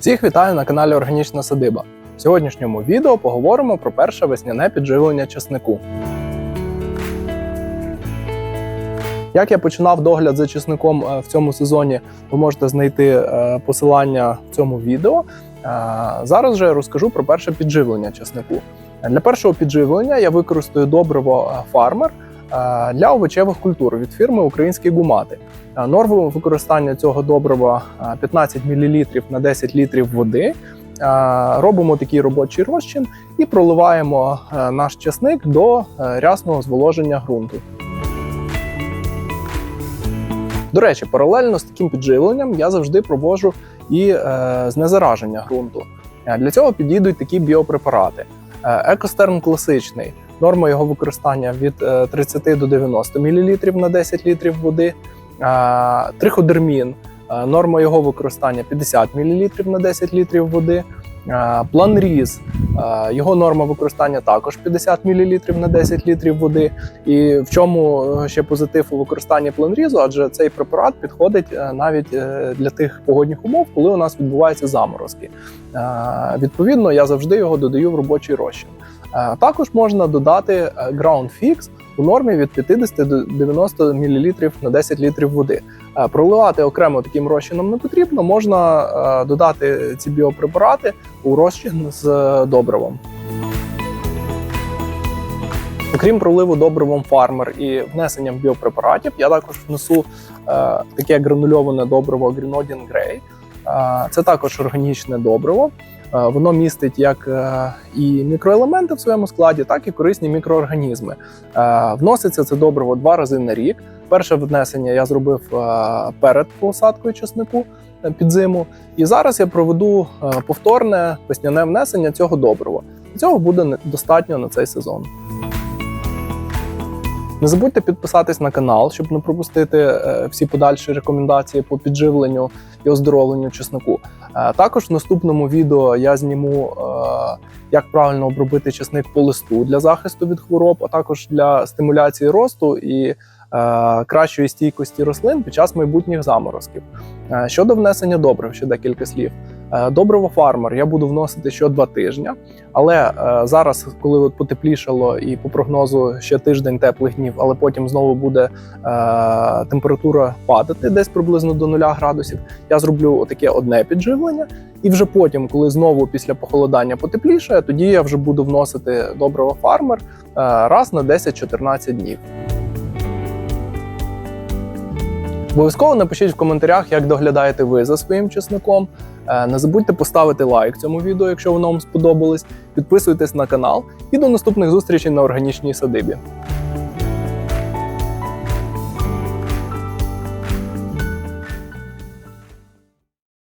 Всіх вітаю на каналі Органічна Садиба. В сьогоднішньому відео поговоримо про перше весняне підживлення чеснику. Як я починав догляд за чесником е, в цьому сезоні, ви можете знайти е, посилання в цьому відео. Е, Зараз же розкажу про перше підживлення чеснику. Для першого підживлення я використаю добриво фармер для овочевих культур від фірми Українські гумати. Е, використання цього добрива е, 15 мл на 10 літрів води. Е, Робимо такий робочий розчин і проливаємо е, наш чесник до е, рясного зволоження ґрунту. До речі, паралельно з таким підживленням я завжди проводжу і е, знезараження ґрунту. Е, Для цього підійдуть такі біопрепарати. Е, Екостерн класичний. Норма його використання від е, 30 до 90 мл на 10 літрів води. Е, Триходермін. Е, Норма його використання 50 мл на 10 літрів води. Е, Планріз. Е, Його норма використання також 50 мл на 10 літрів води. І в чому е, ще позитив у використанні планрізу, адже цей препарат підходить навіть для тих погодних умов, коли у нас відбуваються заморозки. Відповідно, я завжди його додаю в робочий розчин. Також можна додати Ground Fix у нормі від 50 до 90 мл на 10 літрів води. Е, Проливати окремо таким розчином не потрібно, можна е, додати ці біопрепарати у розчин з е, добривом. Окрім проливу добривом фармер і внесенням біопрепаратів, я також внесу е, таке гранульоване добриво Grenodian Grey. Це також органічне добриво. Воно містить як е, і мікроелементи в своєму складі, так і корисні мікроорганізми. Вноситься це добриво два рази на рік. Перше внесення я зробив е, перед посадкою чеснику е, під зиму. І зараз я проведу повторне весняне внесення цього добрива. Цього буде достатньо на цей сезон. Не забудьте підписатись на канал, щоб не пропустити е, всі подальші рекомендації по підживленню і оздоровленню чеснику. Е, Також в наступному відео я зніму, е, як правильно обробити чесник по листу для захисту від хвороб, а також для стимуляції росту і кращої стійкості рослин під час майбутніх заморозків. Е, Щодо внесення добрив, ще декілька слів. Е, Добриво фармер я буду вносити що два тижня, але е, зараз, коли от потеплішало і по прогнозу ще тиждень теплих днів, але потім знову буде е, температура падати десь приблизно до 0 градусів. Я зроблю таке одне підживлення, і вже потім, коли знову після похолодання потепліше, тоді я вже буду вносити добриво фармер е, раз на 10-14 днів. Обов'язково напишіть в коментарях, як доглядаєте ви за своїм чесником. Е, Не забудьте поставити лайк цьому відео, якщо воно вам сподобалось. Підписуйтесь на канал і до наступних зустрічей на органічній садибі.